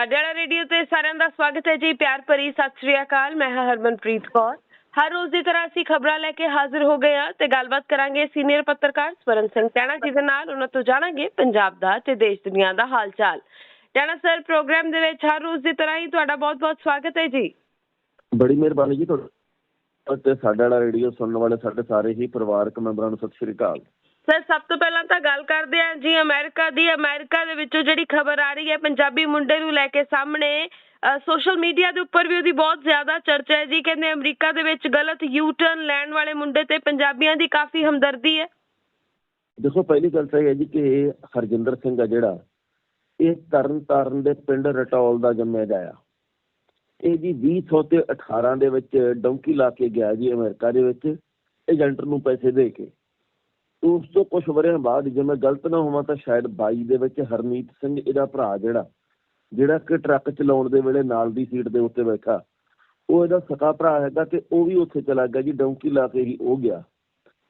ਸਾਡੇ ਵਾਲਾ ਰੇਡੀਓ ਤੇ ਸਾਰਿਆਂ ਦਾ ਸਵਾਗਤ ਹੈ ਜੀ। ਪਿਆਰ ਭਰੀ ਸਤਿ ਸ਼੍ਰੀ ਅਕਾਲ। ਮੈਂ ਹਾਂ ਹਰਮਨਪ੍ਰੀਤ ਕੌਰ। ਹਰ ਰੋਜ਼ ਦੀ ਤਰ੍ਹਾਂ ਅਸੀਂ ਖਬਰਾਂ ਲੈ ਕੇ ਹਾਜ਼ਰ ਹੋ ਗਏ ਹਾਂ ਤੇ ਗੱਲਬਾਤ ਕਰਾਂਗੇ ਸੀਨੀਅਰ ਪੱਤਰਕਾਰ ਸਵਰਨ ਸਿੰਘ ਟੈਣਾ ਜੀ ਦੇ ਨਾਲ। ਉਹਨਾਂ ਤੋਂ ਜਾਣਾਂਗੇ ਪੰਜਾਬ ਦਾ ਤੇ ਦੇਸ਼ ਦੁਨੀਆ ਦਾ ਹਾਲ ਚਾਲ ਟੈਣਾ ਸਰ, ਪ੍ਰੋਗਰਾਮ ਦੇ ਵਿੱਚ ਹਰ ਰੋਜ਼ ਦੀ ਤਰ੍ਹਾਂ ਹੀ ਤੁਹਾਡਾ ਬਹੁਤ-ਬਹੁਤ ਸਵਾਗਤ ਹੈ ਜੀ। ਬੜੀ ਮਿਹਰਬਾਨੀ ਜੀ ਤੁਹਾਡਾ। ਤੇ ਸਾਡਾ ਵਾਲਾ ਰੇਡੀਓ ਸੁਣਨ ਵਾਲੇ ਸਾਡੇ ਸਾਰੇ ਹੀ ਪਰਿਵਾਰਕ ਮੈਂਬਰਾਂ ਨੂੰ ਸਤਿ ਸ਼੍ਰੀ ਅਕਾਲ। ਸਰ ਸਭ ਤੋਂ ਪਹਿਲਾਂ ਤਾਂ ਗੱਲ ਕਰਦੇ ਹਾਂ ਜੀ ਅਮਰੀਕਾ ਦੀ। ਅਮਰੀਕਾ ਦੇ ਵਿੱਚੋਂ ਜਿਹੜੀ ਖਬਰ ਆ ਰਹੀ ਹੈ ਪੰਜਾਬੀ ਮੁੰਡੇ ਨੂੰ ਲੈ ਕੇ ਸਾਹਮਣੇ ਸੋਸ਼ਲ ਮੀਡੀਆ ਦੇ ਉੱਪਰ ਵੀ ਉਹਦੀ ਬਹੁਤ ਜ਼ਿਆਦਾ ਚਰਚਾ ਹੈ ਜੀ। ਕਹਿੰਦੇ ਅਮਰੀਕਾ ਦੇ ਵਿੱਚ ਗਲਤ ਯੂ ਟਰਨ ਲੈਣ ਵਾਲੇ ਮੁੰਡੇ ਤੇ ਪੰਜਾਬੀਆਂ ਦੀ ਕਾਫੀ ਹਮਦਰਦੀ ਹੈ। ਦੇਖੋ, ਪਹਿਲੀ ਗੱਲ ਤਾਂ ਇਹ ਹੈ ਜੀ ਕਿ ਹਰਜਿੰਦਰ ਸਿੰਘ ਆ ਜਿਹੜਾ, ਇਹ ਤਰਨ ਦੇ ਪਿੰਡ ਰਟੌਲ ਦਾ ਜੰਮਿਆ ਜਾਇਆ ਇਹ ਜੀ 2018 ਤੇ 18 ਦੇ ਵਿੱਚ ਡੌਂਕੀ ਲਾ ਕੇ ਗਿਆ ਜੀ ਅਮਰੀਕਾ ਦੇ ਵਿੱਚ, ਏਜੰਟ ਨੂੰ ਪੈਸੇ ਦੇ ਕੇ। ਉਸ ਤੋਂ ਕੁਝ ਵਰਿਆਂ ਬਾਅਦ ਜੇ ਮੈਂ ਗਲਤ ਨਾ ਹੋਵਾਂ ਤਾਂ ਸ਼ਾਇਦ 22 ਦੇ ਵਿੱਚ ਹਰਮੀਤ ਸਿੰਘ ਇਹਦਾ ਭਰਾ ਜਿਹੜਾ ਜਿਹੜਾ ਕਿ ਟਰੱਕ ਚਲਾਉਣ ਦੇ ਵੇਲੇ ਨਾਲ ਦੀ ਸੀਟ ਦੇ ਉੱਤੇ ਬੈਠਾ, ਉਹ ਇਹਦਾ ਸਕਾ ਭਰਾ ਹੈਗਾ ਤੇ ਉਹ ਵੀ ਉੱਥੇ ਚਲਾ ਗਿਆ ਜੀ, ਡੌਂਕੀ ਲਾ ਕੇ ਹੀ ਉਹ ਗਿਆ।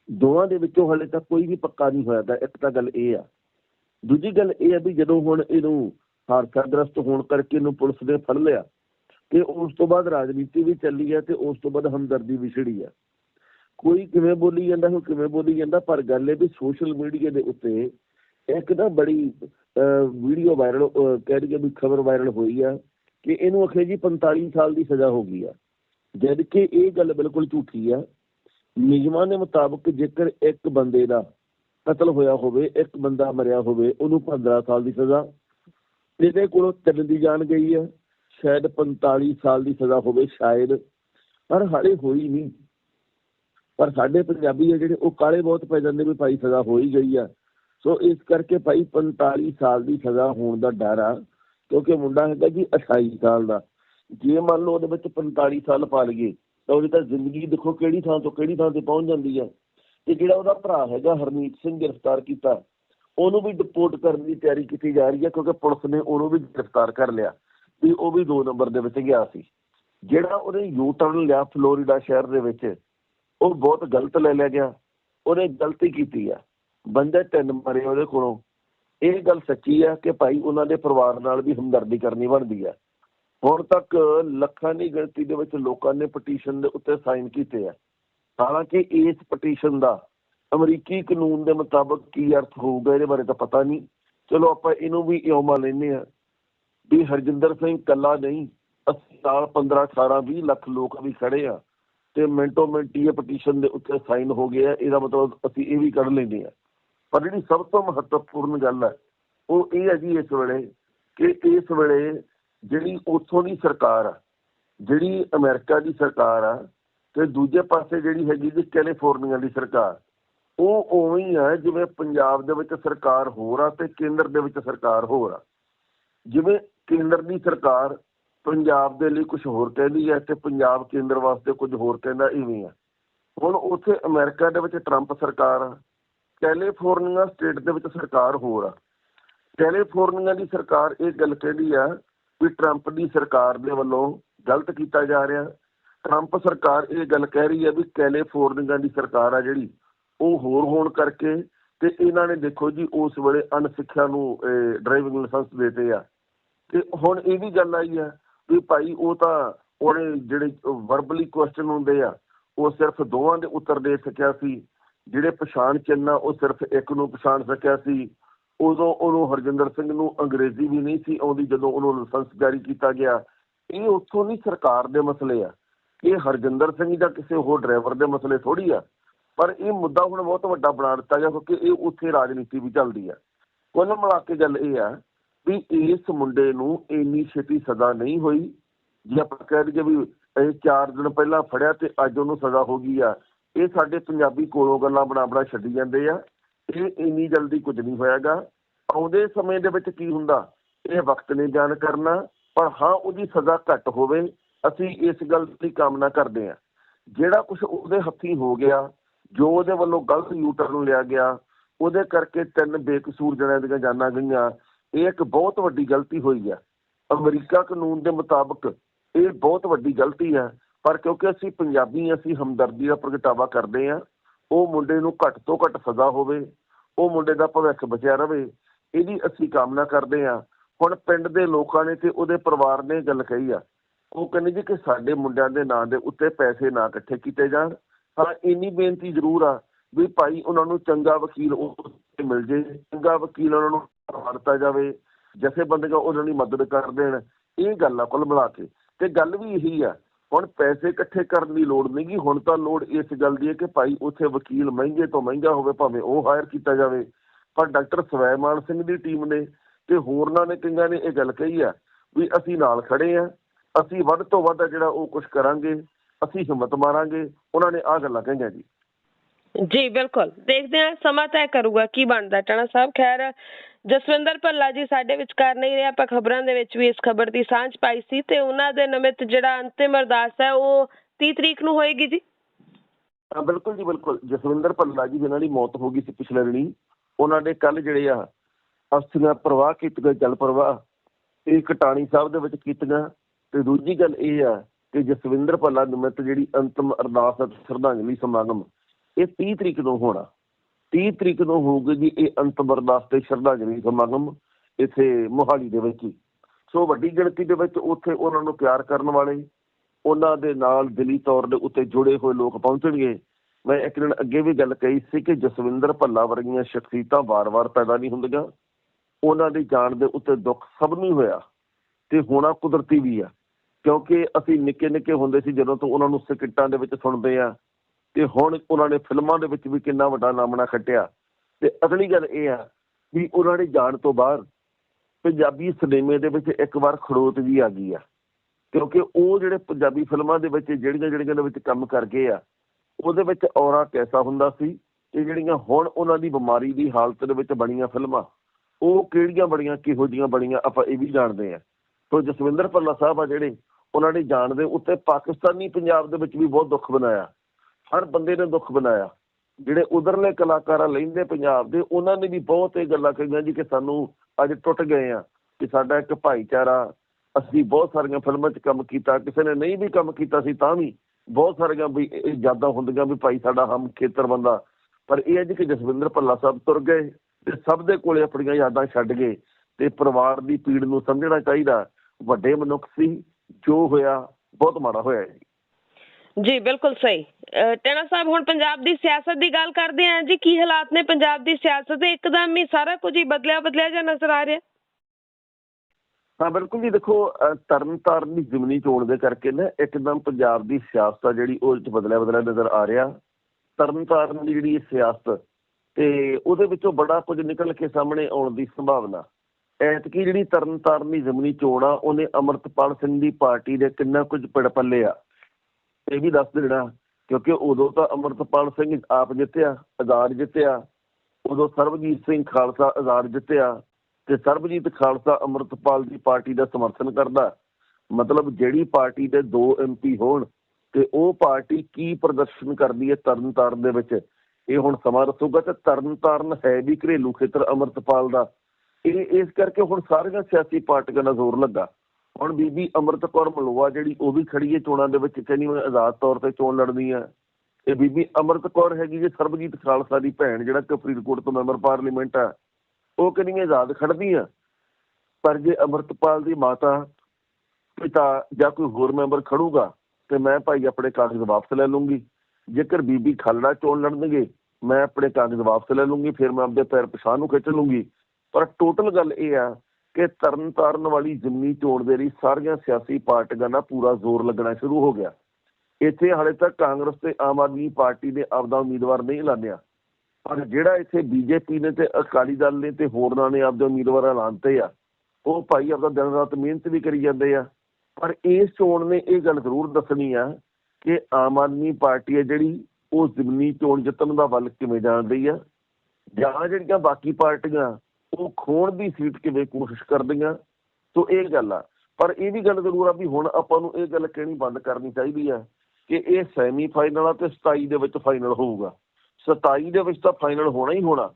ਦੋਵਾਂ ਦੇ ਵਿੱਚੋਂ ਹਲੇ ਤੱਕ ਕੋਈ ਵੀ ਪੱਕਾ ਨਹੀਂ ਹੋਇਆ ਤਾਂ ਇੱਕ ਤਾਂ ਗੱਲ ਇਹ ਆ। ਦੂਜੀ ਗੱਲ ਇਹ ਆ ਵੀ ਜਦੋਂ ਹੁਣ ਇਹਨੂੰ ਹਾਦਸਾਗ੍ਰਸਤ ਹੋਣ ਕਰਕੇ ਇਹਨੂੰ ਪੁਲਿਸ ਨੇ ਫੜ ਲਿਆ ਤੇ ਉਸ ਤੋਂ ਬਾਅਦ ਰਾਜਨੀਤੀ ਵੀ ਚੱਲੀ ਹੈ ਤੇ ਉਸ ਤੋਂ ਬਾਅਦ ਹਮਦਰਦੀ ਵੀ ਛਿੜੀ ਹੈ ਕੋਈ ਕਿਵੇਂ ਬੋਲੀ ਜਾਂਦਾ ਉਹ ਕਿਵੇਂ ਬੋਲੀ ਜਾਂਦਾ, ਪਰ ਗੱਲ ਇਹ ਵੀ ਸੋਸ਼ਲ ਮੀਡੀਆ ਦੇ ਉੱਤੇ ਇੱਕ ਨਾ ਬੜੀ ਵੀਡੀਓ ਵਾਇਰਲ ਕਹਿ ਰਹੀ ਵੀ ਖਬਰ ਵਾਇਰਲ ਹੋਈ ਆ ਕਿ ਇਹਨੂੰ ਅਖੇ ਜੀ 45 ਸਾਲ ਦੀ ਸਜ਼ਾ ਹੋ ਗਈ ਆ। ਜਦ ਕਿ ਇਹ ਗੱਲ ਬਿਲਕੁਲ ਝੂਠੀ ਆ। ਨਿਯਮਾਂ ਦੇ ਮੁਤਾਬਕ ਜੇਕਰ ਇੱਕ ਬੰਦੇ ਦਾ ਕਤਲ ਹੋਇਆ ਹੋਵੇ, ਇੱਕ ਬੰਦਾ ਮਰਿਆ ਹੋਵੇ, ਉਹਨੂੰ 15 ਸਾਲ ਦੀ ਸਜ਼ਾ। ਇਹਦੇ ਕੋਲੋਂ ਤਿੰਨ ਦੀ ਜਾਨ ਗਈ ਆ। ਸ਼ਾਇਦ 45 ਸਾਲ ਦੀ ਸਜ਼ਾ ਹੋਵੇ, ਸ਼ਾਇਦ। ਪਰ ਹਾਲੇ ਹੋਈ ਨਹੀਂ। ਪਰ ਸਾਡੇ ਪੰਜਾਬੀ ਆ ਜਿਹੜੇ ਉਹ ਕਾਲੇ ਬਹੁਤ ਪੈ ਜਾਂਦੇ ਵੀ ਭਾਈ ਸਜ਼ਾ ਹੋ ਹੀ ਗਈ ਆ। ਸੋ ਇਸ ਕਰਕੇ ਭਾਈ 45 ਸਾਲ ਦੀ ਸਜ਼ਾ ਹੋਣ ਦਾ ਡਰ ਆ, ਕਿਉਂਕਿ ਮੁੰਡਾ ਹੈਗਾ ਜੀ 28 ਸਾਲ ਦਾ। ਜੇ ਮੰਨ ਲਓ ਉਹਦੇ ਵਿੱਚ 45 ਸਾਲ ਪਾ ਲਈਏ, ਤਾਂ ਉਹਦੀ ਤਾਂ ਜ਼ਿੰਦਗੀ ਦੇਖੋ ਕਿਹੜੀ ਥਾਂ ਤੋਂ ਕਿਹੜੀ ਥਾਂ ਤੇ ਪਹੁੰਚ ਜਾਂਦੀ ਆ। ਤੇ ਜਿਹੜਾ ਉਹਦਾ ਭਰਾ ਹੈਗਾ ਹਰਮੀਤ ਸਿੰਘ ਗ੍ਰਿਫਤਾਰ ਕੀਤਾ, ਉਹਨੂੰ ਵੀ ਡਿਪੋਰਟ ਕਰਨ ਦੀ ਤਿਆਰੀ ਕੀਤੀ ਜਾ ਰਹੀ ਹੈ ਕਿਉਂਕਿ ਪੁਲਿਸ ਨੇ ਉਹਨੂੰ ਵੀ ਗ੍ਰਿਫਤਾਰ ਕਰ ਲਿਆ ਵੀ ਉਹ ਵੀ 2 ਨੰਬਰ ਦੇ ਵਿੱਚ ਗਿਆ ਸੀ। ਜਿਹੜਾ ਉਹਨੇ ਯੂ ਟਰਨ ਲਿਆ ਫਲੋਰੀਡਾ ਸ਼ਹਿਰ ਦੇ ਵਿੱਚ ਉਹ ਬਹੁਤ ਗਲਤ ਲੈ ਲਿਆ ਗਿਆ। ਉਹਨੇ ਗਲਤੀ ਕੀਤੀ ਆ। ਬੰਦੇ ਤਿੰਨ ਮਰੇ ਉਹਦੇ ਕੋਲੋਂ। ਇਹ ਗੱਲ ਸੱਚੀ ਆ ਕਿ ਭਾਈ ਉਹਨਾਂ ਦੇ ਪਰਿਵਾਰ ਨਾਲ ਵੀ ਹਮਦਰਦੀ ਕਰਨੀ ਬਣਦੀ ਆ। ਹੁਣ ਤੱਕ ਲੱਖਾਂ ਦੀ ਗਿਣਤੀ ਦੇ ਵਿੱਚ ਲੋਕਾਂ ਨੇ ਪਟੀਸ਼ਨ ਦੇ ਉੱਤੇ ਸਾਈਨ ਕੀਤੇ ਆ। ਹਾਲਾਂਕਿ ਇਸ ਪਟੀਸ਼ਨ ਦਾ ਅਮਰੀਕੀ ਕਾਨੂੰਨ ਦੇ ਮੁਤਾਬਕ ਕੀ ਅਰਥ ਹੋਊਗਾ ਇਹਦੇ ਬਾਰੇ ਤਾਂ ਪਤਾ ਨਹੀਂ। ਚਲੋ ਆਪਾਂ ਇਹਨੂੰ ਵੀ ਇਉਂ ਲੈਨੇ ਆ ਵੀ ਹਰਜਿੰਦਰ ਸਿੰਘ ਕੱਲਾ ਨਹੀਂ 80 ਸਾਲ 15 18 20 ਲੱਖ ਲੋਕ ਵੀ ਖੜੇ ਆ ਤੇ ਮਿੰਟੋ ਮਿੰਟ ਇਹ ਪਟੀਸ਼ਨ ਦੇ ਉੱਤੇ ਸਾਈਨ ਹੋ ਗਿਆ, ਇਹਦਾ ਮਤਲਬ ਅਸੀਂ ਇਹ ਵੀ ਕੱਢ ਲੈਂਦੇ ਆ ਪਰ ਜਿਹੜੀ ਸਭ ਤੋਂ ਮਹੱਤਵਪੂਰਨ ਗੱਲ ਹੈ, ਉਹ ਇਹ ਹੈ ਜੀ ਇਸ ਵੇਲੇ ਕਿ ਇਸ ਵੇਲੇ ਜਿਹੜੀ ਉੱਥੋਂ ਦੀ ਸਰਕਾਰ ਆ, ਜਿਹੜੀ ਅਮਰੀਕਾ ਦੀ ਸਰਕਾਰ ਆ, ਤੇ ਦੂਜੇ ਪਾਸੇ ਜਿਹੜੀ ਹੈਗੀ ਜੀ ਕੈਲੀਫੋਰਨੀਆ ਦੀ ਸਰਕਾਰ, ਉਹ ਉਵੇਂ ਹੀ ਆ, ਜਿਵੇਂ ਪੰਜਾਬ ਦੇ ਵਿੱਚ ਸਰਕਾਰ ਹੋਰ ਆ ਤੇ ਕੇਂਦਰ ਦੇ ਵਿੱਚ ਸਰਕਾਰ ਹੋਰ ਆ। ਜਿਵੇਂ ਕੇਂਦਰ ਦੀ ਸਰਕਾਰ ਪੰਜਾਬ ਦੇ ਲਈ ਕੁਝ ਹੋਰ ਕਹਿੰਦੀ ਹੈ ਤੇ ਪੰਜਾਬ ਕੇਂਦਰ ਵਾਸਤੇ ਕੁਝ ਹੋਰ ਕਹਿੰਦਾ ਇਵੇਂ ਆ। ਹੁਣ ਉੱਥੇ ਅਮਰੀਕਾ ਦੇ ਵਿੱਚ ਟਰੰਪ ਸਰਕਾਰ ਆ, ਕੈਲੀਫੋਰਨੀਆ ਸਟੇਟ ਦੇ ਵਿੱਚ ਸਰਕਾਰ ਹੋਰ ਆ। ਕੈਲੀਫੋਰਨੀਆ ਦੀ ਸਰਕਾਰ ਇਹ ਗੱਲ ਕਹਿੰਦੀ ਆ ਵੀ ਟਰੰਪ ਦੀ ਸਰਕਾਰ ਦੇ ਵੱਲੋਂ ਗਲਤ ਕੀਤਾ ਜਾ ਰਿਹਾ। ਟਰੰਪ ਸਰਕਾਰ ਇਹ ਗੱਲ ਕਹਿ ਰਹੀ ਹੈ ਵੀ ਕੈਲੀਫੋਰਨੀਆ ਦੀ ਸਰਕਾਰ ਆ ਜਿਹੜੀ, ਉਹ ਹੋਰ ਹੋਣ ਕਰਕੇ ਤੇ ਇਹਨਾਂ ਨੇ ਦੇਖੋ ਜੀ ਉਸ ਵੇਲੇ ਅਣਸਿੱਖਿਆ ਨੂੰ ਡਰਾਈਵਿੰਗ ਲਾਇਸੈਂਸ ਦੇਤੇ ਆ। ਤੇ ਹੁਣ ਇਹ ਵੀ ਗੱਲ ਆਈ ਆ ਵੀ ਭਾਈ ਉਹ ਤਾਂ ਉਹਨੇ ਜਿਹੜੇ ਵਰਬਲੀ ਕੁਐਸਚਨ ਹੁੰਦੇ ਆ, ਉਹ ਸਿਰਫ ਦੋਵਾਂ ਦੇ ਉੱਤਰ ਦੇ ਸਕਿਆ ਸੀ। ਜਿਹੜੇ ਪਛਾਣ ਚਿੰਨ੍ਹ ਉਹ ਸਿਰਫ ਇੱਕ ਨੂੰ ਪਛਾਣ ਸਕਿਆ ਸੀ। ਉਦੋਂ ਉਹਨੂੰ ਹਰਜਿੰਦਰ ਸਿੰਘ ਨੂੰ ਅੰਗਰੇਜ਼ੀ ਵੀ ਨਹੀਂ ਸੀ ਆਉਂਦੀ, ਜਦੋਂ ਉਹਨੂੰ ਲਾਇਸੈਂਸ ਜਾਰੀ ਕੀਤਾ ਗਿਆ। ਇਹ ਉੱਥੋਂ ਨਹੀਂ ਸਰਕਾਰ ਦੇ ਮਸਲੇ ਆ। ਇਹ ਹਰਜਿੰਦਰ ਸਿੰਘ ਜਾਂ ਕਿਸੇ ਹੋਰ ਡਰਾਈਵਰ ਦੇ ਮਸਲੇ ਥੋੜੀ ਆ। ਪਰ ਇਹ ਮੁੱਦਾ ਹੁਣ ਬਹੁਤ ਵੱਡਾ ਬਣਾ ਦਿੱਤਾ ਗਿਆ, ਕਿਉਂਕਿ ਇਹ ਉੱਥੇ ਰਾਜਨੀਤੀ ਵੀ ਚੱਲਦੀ ਆ। ਕੁੱਲ ਮਿਲਾ ਕੇ ਗੱਲ ਇਹ ਆ ਵੀ ਇਸ ਮੁੰਡੇ ਨੂੰ ਇੰਨੀ ਛੇਤੀ ਸਜ਼ਾ ਨਹੀਂ ਹੋਈ। ਜੇ ਆਪਾਂ ਕਹਿ ਦਈਏ ਵੀ ਇਹ 4 ਦਿਨ ਪਹਿਲਾਂ ਫੜਿਆ ਤੇ ਅੱਜ ਉਹਨੂੰ ਸਜ਼ਾ ਹੋ ਗਈ ਆ। ਇਹ ਸਾਡੇ ਪੰਜਾਬੀ ਕੋਲੋਂ ਗੱਲਾਂ ਬਣਾ ਬਣਾ ਛੱਡੀ ਜਾਂਦੇ ਆ। ਇਹ ਇੰਨੀ ਜਲਦੀ ਕੁਝ ਨਹੀਂ ਹੋਇਆਗਾ। ਆਉਂਦੇ ਸਮੇਂ ਦੇ ਵਿੱਚ ਕੀ ਹੁੰਦਾ? ਇਹ ਵਕਤ ਨੇ ਜਾਣ ਕਰਨਾ ਪਰ ਹਾਂ ਉਹਦੀ ਸਜ਼ਾ ਘੱਟ ਹੋਵੇ ਅਸੀਂ ਇਸ ਗੱਲ ਦੀ ਕਾਮਨਾ ਕਰਦੇ ਆ। ਜਿਹੜਾ ਕੁਝ ਉਹਦੇ ਹੱਥੀਂ ਹੋ ਗਿਆ ਜੋ ਉਹਦੇ ਵੱਲੋਂ ਗਲਤ ਯੂਟਰਨ ਲਿਆ ਗਿਆ ਉਹਦੇ ਕਰਕੇ ਤਿੰਨ ਬੇਕਸੂਰ ਜਣਿਆਂ ਦੀਆਂ ਜਾਨਾਂ ਗਈਆਂ। ਇਹ ਇੱਕ ਬਹੁਤ ਵੱਡੀ ਗਲਤੀ ਹੋਈ ਹੈ। ਅਮਰੀਕਾ ਕਾਨੂੰਨ ਦੇ ਮੁਤਾਬਕ ਇਹ ਬਹੁਤ ਵੱਡੀ ਗਲਤੀ ਹੈ, ਪਰ ਕਿਉਂਕਿ ਅਸੀਂ ਪੰਜਾਬੀ ਅਸੀਂ ਹਮਦਰਦੀ ਦਾ ਪ੍ਰਗਟਾਵਾ ਕਰਦੇ ਆ ਉਹ ਮੁੰਡੇ ਨੂੰ ਘੱਟ ਤੋਂ ਘੱਟ ਸਜ਼ਾ ਹੋਵੇ, ਉਹ ਮੁੰਡੇ ਦਾ ਭਵਿੱਖ ਬਚਿਆ ਰਵੇ ਇਹਦੀ ਅਸੀਂ ਕਾਮਨਾ ਕਰਦੇ ਆ ਹੁਣ ਪਿੰਡ ਦੇ ਲੋਕਾਂ ਨੇ ਤੇ ਉਹਦੇ ਪਰਿਵਾਰ ਨੇ ਗੱਲ ਕਹੀ ਆ, ਉਹ ਕਹਿੰਦੇ ਜੀ ਕਿ ਸਾਡੇ ਮੁੰਡਿਆਂ ਦੇ ਨਾਂ ਦੇ ਉੱਤੇ ਪੈਸੇ ਨਾ ਇਕੱਠੇ ਕੀਤੇ ਜਾਣ ਹਾਂ ਇੰਨੀ ਬੇਨਤੀ ਜ਼ਰੂਰ ਆ ਵੀ ਭਾਈ ਉਹਨਾਂ ਨੂੰ ਚੰਗਾ ਵਕੀਲ ਮਿਲ ਜੇ, ਚੰਗਾ ਵਕੀਲ ਉਹਨਾਂ ਨੂੰ ਵਰਤਾ ਜਾਵੇ ਜਥੇਬੰਦੀਆਂ ਉਹਨਾਂ ਦੀ ਮਦਦ ਕਰ ਦੇਣ, ਇਹ ਗੱਲ ਆ ਕੁੱਲ ਮਿਲਾ ਕੇ। ਤੇ ਗੱਲ ਵੀ ਇਹੀ ਆ, ਹੁਣ ਪੈਸੇ ਇਕੱਠੇ ਕਰਨ ਦੀ ਲੋੜ ਨਹੀਂਗੀ ਹੁਣ ਤਾਂ ਲੋੜ ਇਸ ਗੱਲ ਦੀ ਹੈ ਕਿ ਭਾਈ ਉੱਥੇ ਵਕੀਲ ਮਹਿੰਗੇ ਤੋਂ ਮਹਿੰਗਾ ਹੋਵੇ, ਭਾਵੇਂ ਉਹ ਹਾਇਰ ਕੀਤਾ ਜਾਵੇ। ਪਰ ਡਾਕਟਰ ਸਵੈਮਾਨ ਸਿੰਘ ਦੀ ਟੀਮ ਨੇ ਤੇ ਹੋਰਨਾਂ ਨੇ, ਕਈਆਂ ਨੇ ਇਹ ਗੱਲ ਕਹੀ ਆ ਵੀ ਅਸੀਂ ਨਾਲ ਖੜੇ ਆ, ਅਸੀਂ ਵੱਧ ਤੋਂ ਵੱਧ ਜਿਹੜਾ ਉਹ ਕੁਝ ਕਰਾਂਗੇ, ਅਸੀਂ ਹਿੰਮਤ ਮਾਰਾਂਗੇ, ਉਹਨਾਂ ਨੇ ਆਹ ਗੱਲਾਂ ਕਹੀਆਂ ਜੀ। ਜੀ, ਬਿਲਕੁਲ। ਦੇਖਦੇ ਹਾਂ, ਸਮਾਂ ਤੈਅ ਕਰੂਗਾ ਕੀ ਬਣਦਾ। ਟਣਾ ਸਾਹਿਬ, ਖੈਰ, ਜਸਵਿੰਦਰ ਭੱਲਾ ਜੀ ਸਾਡੇ ਵਿਚਕਾਰ ਨਹੀਂ ਰਹੇ। ਆਪਾਂ ਖਬਰਾਂ ਦੇ ਵਿੱਚ ਵੀ ਇਸ ਖਬਰ ਦੀ ਸਾਂਝ ਪਾਈ ਸੀ ਤੇ ਉਹਨਾਂ ਦੇ ਨਿਮਿਤ ਜਿਹੜਾ ਅੰਤਿਮ ਅਰਦਾਸ ਹੈ, ਉਹ 30 ਤਰੀਕ ਨੂੰ ਹੋਏਗੀ ਜੀ? ਹਾਂ, ਬਿਲਕੁਲ ਜੀ, ਬਿਲਕੁਲ। ਜਸਵਿੰਦਰ ਭੱਲਾ ਜੀ, ਜਿਨ੍ਹਾਂ ਦੀ ਮੌਤ ਹੋ ਗਈ ਸੀ ਪਿਛਲੇ ਦਿਨੀ, ਉਹਨਾਂ ਦੇ ਕੱਲ ਜਿਹੜੇ ਆ ਅਸਥੀਆਂ ਪ੍ਰਵਾਹ ਕੀਤੀਆਂ ਜਲ ਪ੍ਰਵਾਹ ਇਹ ਕਟਾਣੀ ਸਾਹਿਬ ਦੇ ਵਿੱਚ ਕੀਤੀਆਂ ਤੇ ਦੂਜੀ ਗੱਲ ਇਹ ਆ ਕਿ ਜਸਵਿੰਦਰ ਭੱਲਾ ਨਿਮਿਤ ਜਿਹੜੀ ਅੰਤਮ ਅਰਦਾਸ ਅਤੇ ਸ਼ਰਧਾਂਜਲੀ ਸਮਾਗਮ ਇਹ 30 ਤਰੀਕ ਨੂੰ ਹੋਣਾ। 30 ਤਰੀਕ ਨੂੰ ਹੋਊਗੀ ਜੀ ਇਹ ਅੰਤ ਅਰਦਾਸ ਤੇ ਸ਼ਰਧਾਂਜਲੀ ਸਮਾਗਮ ਇੱਥੇ ਮੋਹਾਲੀ ਦੇ ਵਿੱਚ ਹੀ। ਸੋ ਵੱਡੀ ਗਿਣਤੀ ਦੇ ਵਿੱਚ ਉੱਥੇ ਉਹਨਾਂ ਨੂੰ ਪਿਆਰ ਕਰਨ ਵਾਲੇ, ਉਹਨਾਂ ਦੇ ਨਾਲ ਦਿਲੀ ਤੌਰ ਦੇ ਉੱਤੇ ਜੁੜੇ ਹੋਏ ਲੋਕ ਪਹੁੰਚਣਗੇ। ਮੈਂ ਇੱਕ ਦਿਨ ਅੱਗੇ ਵੀ ਗੱਲ ਕਹੀ ਸੀ ਕਿ ਜਸਵਿੰਦਰ ਭੱਲਾ ਵਰਗੀਆਂ ਸ਼ਖਸੀਅਤਾਂ ਵਾਰ-ਵਾਰ ਪੈਦਾ ਨਹੀਂ ਹੁੰਦੀਆਂ। ਉਹਨਾਂ ਦੀ ਜਾਨ ਦੇ ਉੱਤੇ ਦੁੱਖ ਸਭ ਨੂੰ ਹੋਇਆ ਤੇ ਹੋਣਾ ਕੁਦਰਤੀ ਵੀ ਆ। ਕਿਉਂਕਿ ਅਸੀਂ ਨਿੱਕੇ ਨਿੱਕੇ ਹੁੰਦੇ ਸੀ ਜਦੋਂ ਤੋਂ ਉਹਨਾਂ ਨੂੰ ਸਕਿੱਟਾਂ ਦੇ ਵਿੱਚ ਸੁਣਦੇ ਆ ਤੇ ਹੁਣ ਉਹਨਾਂ ਨੇ ਫਿਲਮਾਂ ਦੇ ਵਿੱਚ ਵੀ ਕਿੰਨਾ ਵੱਡਾ ਨਾਮਣਾ ਖੱਟਿਆ। ਤੇ ਅਗਲੀ ਗੱਲ ਇਹ ਆ ਵੀ ਉਹਨਾਂ ਨੇ ਜਾਣ ਤੋਂ ਬਾਅਦ ਪੰਜਾਬੀ ਸਿਨੇਮੇ ਦੇ ਵਿੱਚ ਇੱਕ ਵਾਰ ਖੜੋਤ ਵੀ ਆ ਗਈ ਆ। ਕਿਉਂਕਿ ਉਹ ਜਿਹੜੇ ਪੰਜਾਬੀ ਫਿਲਮਾਂ ਦੇ ਵਿੱਚ ਜਿਹੜੀਆਂ ਜਿਹੜੀਆਂ ਦੇ ਵਿੱਚ ਕੰਮ ਕਰ ਗਏ ਆ, ਉਹਦੇ ਵਿੱਚ ਔਰਾ ਕੈਸਾ ਹੁੰਦਾ ਸੀ ਤੇ ਜਿਹੜੀਆਂ ਹੁਣ ਉਹਨਾਂ ਦੀ ਬਿਮਾਰੀ ਦੀ ਹਾਲਤ ਦੇ ਵਿੱਚ ਬਣੀਆਂ ਫਿਲਮਾਂ, ਉਹ ਕਿਹੜੀਆਂ ਬੜੀਆਂ ਕਿਹੋ ਜੀਆਂ ਬਣੀਆਂ, ਆਪਾਂ ਇਹ ਵੀ ਜਾਣਦੇ ਆ। ਤੋਂ ਜਸਵਿੰਦਰ ਭੱਲਾ ਸਾਹਿਬ ਆ ਜਿਹੜੇ, ਉਹਨਾਂ ਨੇ ਜਾਣ ਦੇ ਉੱਤੇ ਪਾਕਿਸਤਾਨੀ ਪੰਜਾਬ ਦੇ ਵਿੱਚ ਵੀ ਬਹੁਤ ਦੁੱਖ ਬਣਾਇਆ। ਹਰ ਬੰਦੇ ਨੇ ਦੁੱਖ ਬਣਾਇਆ। ਜਿਹੜੇ ਉਧਰਲੇ ਕਲਾਕਾਰਾਂ ਲੈਂਦੇ ਪੰਜਾਬ ਦੇ, ਉਹਨਾਂ ਨੇ ਵੀ ਬਹੁਤ ਇਹ ਗੱਲਾਂ ਕਹੀਆਂ ਜੀ ਕਿ ਸਾਨੂੰ ਅੱਜ ਟੁੱਟ ਗਏ ਆ ਕਿ ਸਾਡਾ ਇੱਕ ਭਾਈਚਾਰਾ, ਅਸੀਂ ਬਹੁਤ ਸਾਰੀਆਂ ਫਿਲਮਾਂ 'ਚ ਕੰਮ ਕੀਤਾ, ਕਿਸੇ ਨੇ ਨਹੀਂ ਵੀ ਕੰਮ ਕੀਤਾ ਸੀ ਤਾਂ ਵੀ ਬਹੁਤ ਸਾਰੀਆਂ ਵੀ ਇਹ ਯਾਦਾਂ ਹੁੰਦੀਆਂ ਵੀ ਭਾਈ ਸਾਡਾ ਹਮ ਖੇਤਰ ਬੰਦਾ। ਪਰ ਇਹ ਹੈ ਜੀ ਕਿ ਜਸਵਿੰਦਰ ਭੱਲਾ ਸਾਹਿਬ ਤੁਰ ਗਏ ਤੇ ਸਭ ਦੇ ਕੋਲੇ ਆਪਣੀਆਂ ਯਾਦਾਂ ਛੱਡ ਗਏ ਤੇ ਪਰਿਵਾਰ ਦੀ ਪੀੜ ਨੂੰ ਸਮਝਣਾ ਚਾਹੀਦਾ। ਵੱਡੇ ਮਨੁੱਖ ਸੀ, ਜੋ ਹੋਇਆ, ਬਹੁਤ ਮਾੜਾ ਹੋਇਆ ਜੀ। ਜੀ, ਬਿਲਕੁਲ ਸਹੀ। ਅਹ ਟੈਣਾ ਸਾਹਿਬ, ਹੁਣ ਪੰਜਾਬ ਦੀ ਸਿਆਸਤ ਦੀ ਗੱਲ ਕਰਦੇ ਆਂ ਜੀ, ਕੀ ਹਾਲਾਤ ਨੇ ਪੰਜਾਬ ਦੀ ਸਿਆਸਤ? ਦੇ ਇੱਕਦਮ ਹੀ ਸਾਰਾ ਕੁਝ ਹੀ ਬਦਲਿਆ ਬਦਲਿਆ ਜਿਹਾ ਨਜ਼ਰ ਆ ਰਿਹਾ। ਹਾਂ, ਬਿਲਕੁਲ ਜੀ, ਦੇਖੋ ਤਰਨਤਾਰਨ ਦੀ ਜ਼ਿਮਨੀ ਚੋਣ ਦੇ ਕਰਕੇ ਨਾ ਇੱਕਦਮ ਪੰਜਾਬ ਦੀ ਸਿਆਸਤ ਆ ਜਿਹੜੀ, ਉਹ ਬਦਲਿਆ ਬਦਲਿਆ ਨਜ਼ਰ ਆ ਰਿਹਾ। ਤਰਨਤਾਰਨ ਦੀ ਜਿਹੜੀ ਸਿਆਸਤ ਤੇ ਉਹਦੇ ਵਿੱਚੋਂ ਬੜਾ ਕੁਝ ਨਿਕਲ ਕੇ ਸਾਹਮਣੇ ਆਉਣ ਦੀ ਸੰਭਾਵਨਾ। ਐਤਕੀ ਜਿਹੜੀ ਤਰਨਤਾਰਨ ਦੀ ਜ਼ਿਮਨੀ ਚੋਣ ਆ, ਉਹਨੇ ਅਮਰਤਪਾਲ ਸਿੰਘ ਦੀ ਪਾਰਟੀ ਦੇ ਕਿੰਨਾ ਕੁਝ ਪਿੜ ਪੱਲੇ ਆ। ਇਹ ਵੀ ਦੱਸ ਦੇਣਾ, ਕਿਉਂਕਿ ਉਦੋਂ ਤਾਂ ਅਮਰਤਪਾਲ ਸਿੰਘ ਆਪ ਜਿੱਤਿਆ, ਆਜ਼ਾਦ ਜਿੱਤਿਆ, ਉਦੋਂ ਸਰਬਜੀਤ ਸਿੰਘ ਖਾਲਸਾ ਆਜ਼ਾਦ ਜਿੱਤਿਆ ਤੇ ਸਰਬਜੀਤ ਖਾਲਸਾ ਅਮਰਤਪਾਲ ਦੀ ਪਾਰਟੀ ਦਾ ਸਮਰਥਨ ਕਰਦਾ। ਮਤਲਬ ਜਿਹੜੀ ਪਾਰਟੀ ਦੇ ਦੋ ਐਮਪੀ ਹੋਣ ਤੇ ਉਹ ਪਾਰਟੀ ਕੀ ਪ੍ਰਦਰਸ਼ਨ ਕਰਦੀ ਹੈ ਤਰਨਤਾਰਨ ਦੇ ਵਿੱਚ, ਇਹ ਹੁਣ ਸਮਾਂ ਦੱਸੂਗਾ ਤੇ ਤਰਨਤਾਰਨ ਹੈ ਵੀ ਘਰੇਲੂ ਖੇਤਰ ਅਮਰਤਪਾਲ ਦਾ। ਇਹ ਇਸ ਕਰਕੇ ਹੁਣ ਸਾਰੀਆਂ ਸਿਆਸੀ ਪਾਰਟੀਆਂ ਦਾ ਜ਼ੋਰ ਲੱਗਾ। ਹੁਣ ਬੀਬੀ ਅਮਰਤ ਕੌਰ ਮਲੋਆ ਜਿਹੜੀ ਉਹ ਵੀ ਖੜੀ ਹੈ ਚੋਣਾਂ ਦੇ ਵਿੱਚ, ਕਹਿੰਦੀ ਮੈਂ ਆਜ਼ਾਦ ਤੌਰ ਤੇ ਚੋਣ ਲੜਨੀ ਆ। ਇਹ ਬੀਬੀ ਅਮਰਤ ਕੌਰ ਹੈਗੀ ਜੇ ਸਰਬਜੀਤ ਖਾਲਸਾ ਦੀ ਭੈਣ, ਜਿਹੜਾ ਕਿ ਫਰੀਦਕੋਟ ਤੋਂ ਮੈਂਬਰ ਪਾਰਲੀਮੈਂਟ ਆ। ਉਹ ਕਹਿੰਦੀ ਆਜ਼ਾਦ ਖੜਦੀ ਆ। ਪਰ ਜੇ ਅਮਰਤਪਾਲ ਦੀ ਮਾਤਾ, ਪਿਤਾ ਜਾਂ ਕੋਈ ਹੋਰ ਮੈਂਬਰ ਖੜੂਗਾ, ਤੇ ਮੈਂ ਭਾਈ ਆਪਣੇ ਕਾਗਜ਼ ਵਾਪਸ ਲੈ ਲੂੰਗੀ। ਜੇਕਰ ਬੀਬੀ ਖਾਲੜਾ ਚੋਣ ਲੜਨਗੇ, ਮੈਂ ਆਪਣੇ ਕਾਗਜ਼ ਵਾਪਸ ਲੈ ਲੂੰਗੀ, ਫਿਰ ਮੈਂ ਆਪਦੇ ਪੈਰ ਪਛਾਣ ਨੂੰ ਖਿੱਚ ਲੂੰਗੀ। ਪਰ ਟੋਟਲ ਗੱਲ ਇਹ ਆ ਕਿ ਤਰਨਤਾਰਨ ਵਾਲੀ ਜ਼ਿਮਨੀ ਚੋਣ ਦੇ ਲਈ ਸਾਰੀਆਂ ਸਿਆਸੀ ਪਾਰਟੀਆਂ ਦਾ ਪੂਰਾ ਜ਼ੋਰ ਲੱਗਣਾ ਸ਼ੁਰੂ ਹੋ ਗਿਆ। ਇੱਥੇ ਹਾਲੇ ਤੱਕ ਕਾਂਗਰਸ ਤੇ ਆਮ ਆਦਮੀ ਪਾਰਟੀ ਨੇ ਆਪਦਾ ਉਮੀਦਵਾਰ ਨਹੀਂ ਐਲਾਨਿਆ। ਪਰ ਜਿਹੜਾ ਇੱਥੇ ਬੀਜੇਪੀ ਨੇ ਤੇ ਅਕਾਲੀ ਦਲ ਨੇ ਤੇ ਹੋਰਨਾਂ ਨੇ ਆਪਦੇ ਉਮੀਦਵਾਰ ਐਲਾਨਤੇ ਆ, ਉਹ ਭਾਈ ਆਪਦਾ ਦਿਨ ਰਾਤ ਮਿਹਨਤ ਵੀ ਕਰੀ ਜਾਂਦੇ ਆ। ਪਰ ਇਸ ਚੋਣ ਨੇ ਇਹ ਗੱਲ ਜ਼ਰੂਰ ਦੱਸਣੀ ਆ ਕਿ ਆਮ ਆਦਮੀ ਪਾਰਟੀ ਹੈ ਜਿਹੜੀ ਉਹ ਜ਼ਿਮਨੀ ਚੋਣ ਜਿੱਤਣ ਦਾ ਵੱਲ ਕਿਵੇਂ ਜਾਂਦੀ ਆ, ਜਾਂ ਜਿਹੜੀਆਂ ਬਾਕੀ ਪਾਰਟੀਆਂ ਉਹ ਖੋਣ ਦੀ ਸੀਟ ਕਿਵੇਂ ਕੋਸ਼ਿਸ਼ ਕਰਦੀਆਂ, ਸੋ ਇਹ ਗੱਲ ਆ। ਪਰ ਇਹ ਵੀ ਗੱਲ ਜ਼ਰੂਰ ਆ ਵੀ ਹੁਣ ਆਪਾਂ ਨੂੰ ਇਹ ਗੱਲ ਕਹਿਣੀ ਬੰਦ ਕਰਨੀ ਚਾਹੀਦੀ ਆ ਕਿ ਇਹ ਸੈਮੀ ਫਾਈਨਲ ਆ ਤੇ 27 ਦੇ ਵਿੱਚ ਫਾਈਨਲ ਹੋਊਗਾ। 27 ਦੇ ਵਿੱਚ ਤਾਂ ਫਾਈਨਲ ਹੋਣਾ ਹੀ ਹੋਣਾ।